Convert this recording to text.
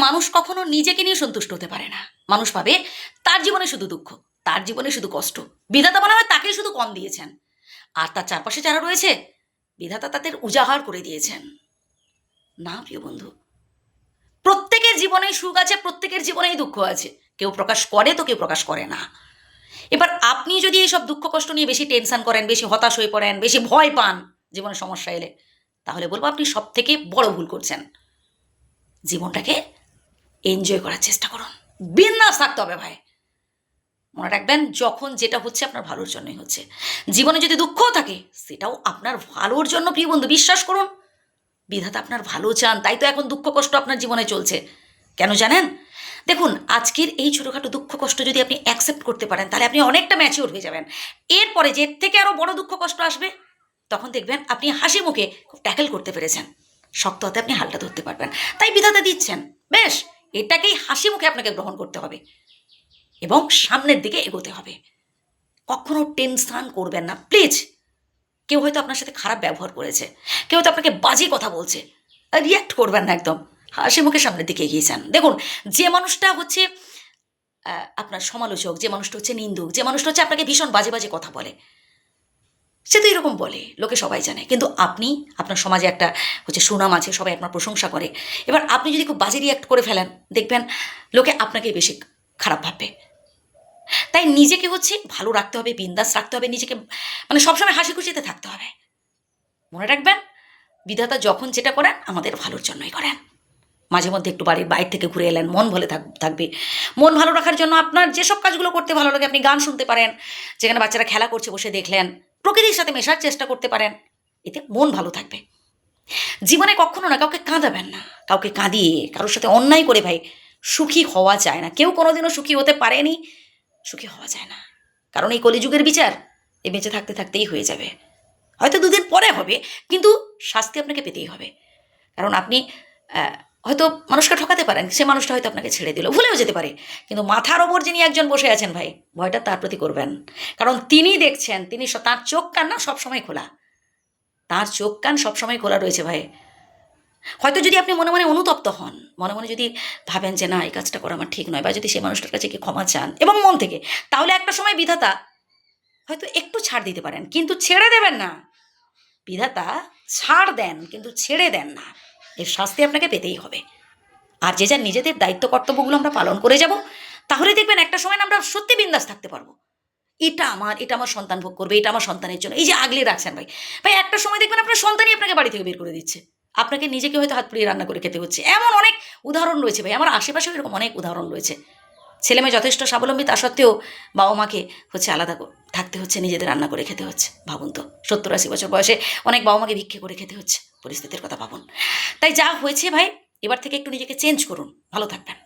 মানুষ কখনো নিজেকে নিয়ে সন্তুষ্ট হতে পারে না। মানুষ পাবে তার জীবনে শুধু দুঃখ, তার জীবনে শুধু কষ্ট। বিধাতা মনে হয় তাকেই শুধু কম দিয়েছেন। আর তার চারপাশে যারা রয়েছে, বিধাতা তাদের উজাহার করে দিয়েছেন। না, প্রিয় বন্ধু, প্রত্যেকের জীবনেই সুখ আছে, প্রত্যেকের জীবনেই দুঃখ আছে। কেউ প্রকাশ করে তো কেউ প্রকাশ করে না। এবার আপনি যদি এইসব দুঃখ, কষ্ট নিয়ে বেশি টেনশন করেন, বেশি হতাশ হয়ে পড়েন, বেশি ভয় পান জীবনে সমস্যা এলে, তাহলে বলব আপনি সব থেকে বড় ভুল করছেন। জীবনটাকে এনজয় করার চেষ্টা করুন। বিন্দাস থাকতে হবে ভাই। মনে রাখবেন, যখন যেটা হচ্ছে আপনার ভালোর জন্যই হচ্ছে। জীবনে যদি দুঃখও থাকে, সেটাও আপনার ভালোর জন্য প্রিয় বন্ধু, বিশ্বাস করুন। বিধাতা আপনার ভালো চান, তাই তো এখন দুঃখ কষ্ট আপনার জীবনে চলছে। কেন জানেন? দেখুন, আজকের এই ছোটোখাটো দুঃখ কষ্ট যদি আপনি অ্যাকসেপ্ট করতে পারেন, তাহলে আপনি অনেকটা ম্যাচিওর হয়ে যাবেন। এরপরে যে থেকে আরও বড় দুঃখ কষ্ট আসবে, তখন দেখবেন আপনি হাসি মুখে খুব ট্যাকেল করতে পেরেছেন। শক্ত হাতে আপনি হালটা ধরতে পারবেন। তাই বিধাতা দিচ্ছেন। বেশ এটাকেই হাসি মুখে আপনাকে গ্রহণ করতে হবে এবং সামনের দিকে এগোতে হবে। কখনো টেনশন করবেন না, প্লিজ। কেউ হয়তো আপনার সাথে খারাপ ব্যবহার করেছে, কেউ হয়তো আপনাকে বাজে কথা বলছে, রিয়াক্ট করবেন না একদম। হাসি মুখে সামনের দিকে এগিয়ে যান। দেখুন, যে মানুষটা হচ্ছে আপনার সমালোচক, যে মানুষটা হচ্ছে নিন্দুক, যে মানুষটা হচ্ছে আপনাকে ভীষণ বাজে বাজে কথা বলে সে তো এরকম বলে, লোকে সবাই জানে। কিন্তু আপনি, আপনার সমাজে একটা হচ্ছে সুনাম আছে, সবাই আপনার প্রশংসা করে। এবার আপনি যদি খুব বাজে রিয়াক্ট করে ফেলেন, দেখবেন লোকে আপনাকেই বেশি খারাপ ভাববে। তাই নিজেকে হচ্ছে ভালো রাখতে হবে, বিন্দাস রাখতে হবে, নিজেকে মানে সবসময় হাসি খুশিতে থাকতে হবে। মনে রাখবেন, বিধাতা যখন যেটা করেন, আমাদের ভালোর জন্যই করেন। মাঝে মধ্যে একটু বাড়ির বাইরে থেকে ঘুরে এলেন, মন ভালো থাক থাকবে। মন ভালো রাখার জন্য আপনার যেসব কাজগুলো করতে ভালো লাগে, আপনি গান শুনতে পারেন, যেখানে বাচ্চারা খেলা করছে বসে দেখলেন। প্রকৃতির সাথে মেশার চেষ্টা করতে পারেন। এতে মন ভালো থাকবে। জীবনে কখনো না কাউকে কাঁদাবেন না। কাউকে কাঁদিয়ে কারোর সাথে অন্যায় করে ভাই সুখী হওয়া যায় না। কেউ কোনোদিনও সুখী হতে পারেনি। সুখী হওয়া যায় না। কারণ এই কলিযুগের বিচার এ বেঁচে থাকতে থাকতেই হয়ে যাবে। হয়তো দুদিন পরে হবে, কিন্তু শাস্তি আপনাকে পেতেই হবে। কারণ আপনি হয়তো মানুষকে ঠকাতে পারেন সে মানুষটা হয়তো আপনাকে ছেড়ে দিল, ভুলেও যেতে পারে। কিন্তু মাথার ওপর যিনি একজন বসে আছেন ভাই, ভয়টা তার প্রতি করবেন। কারণ তিনি দেখছেন, তিনি তার চোখ কান না সবসময় খোলা। তার চোখ কান সবসময় খোলা রয়েছে ভাই। হয়তো যদি আপনি মনে মনে অনুতপ্ত হন, মনে মনে যদি ভাবেন যে না, এই কাজটা করা আমার ঠিক নয়, বা যদি সেই মানুষটার কাছে কি ক্ষমা চান এবং মন থেকে, তাহলে একটা সময় বিধাতা হয়তো একটু ছাড় দিতে পারেন, কিন্তু ছেড়ে দেবেন না। বিধাতা ছাড় দেন, কিন্তু ছেড়ে দেন না। এর শাস্তি আপনাকে পেতেই হবে। আর যে যার নিজেদের দায়িত্ব কর্তব্যগুলো আমরা পালন করে যাব, তাহলে দেখবেন একটা সময় আমরা সত্যি বিন্দাস থাকতে পারব। এটা আমার এটা আমার সন্তান ভোগ করবে, এটা আমার সন্তানের জন্য। এই যে আগলে রাখছেন ভাই ভাই, একটা সময় দেখবেন আপনার সন্তানই আপনাকে বাড়ি থেকে বের করে দিচ্ছে। আপনাকে নিজেকে হয়তো হাত পুড়িয়ে রান্না করে খেতে হচ্ছে। এমন অনেক উদাহরণ রয়েছে ভাই, আমার আশেপাশেও এরকম অনেক উদাহরণ রয়েছে। ছেলে মেয়ে যথেষ্ট স্বাবলম্বী, তা সত্ত্বেও বাবা মাকে হচ্ছে আলাদা থাকতে হচ্ছে, নিজেদের রান্না করে খেতে হচ্ছে। ভাবুন তো, সত্তর আশি বছর বয়সে অনেক বাবা মাকে ভিক্ষে করে খেতে হচ্ছে। পরিস্থিতির কথা ভাবুন। তাই যা হয়েছে ভাই, এবার থেকে একটু নিজেকে চেঞ্জ করুন। ভালো থাকবেন।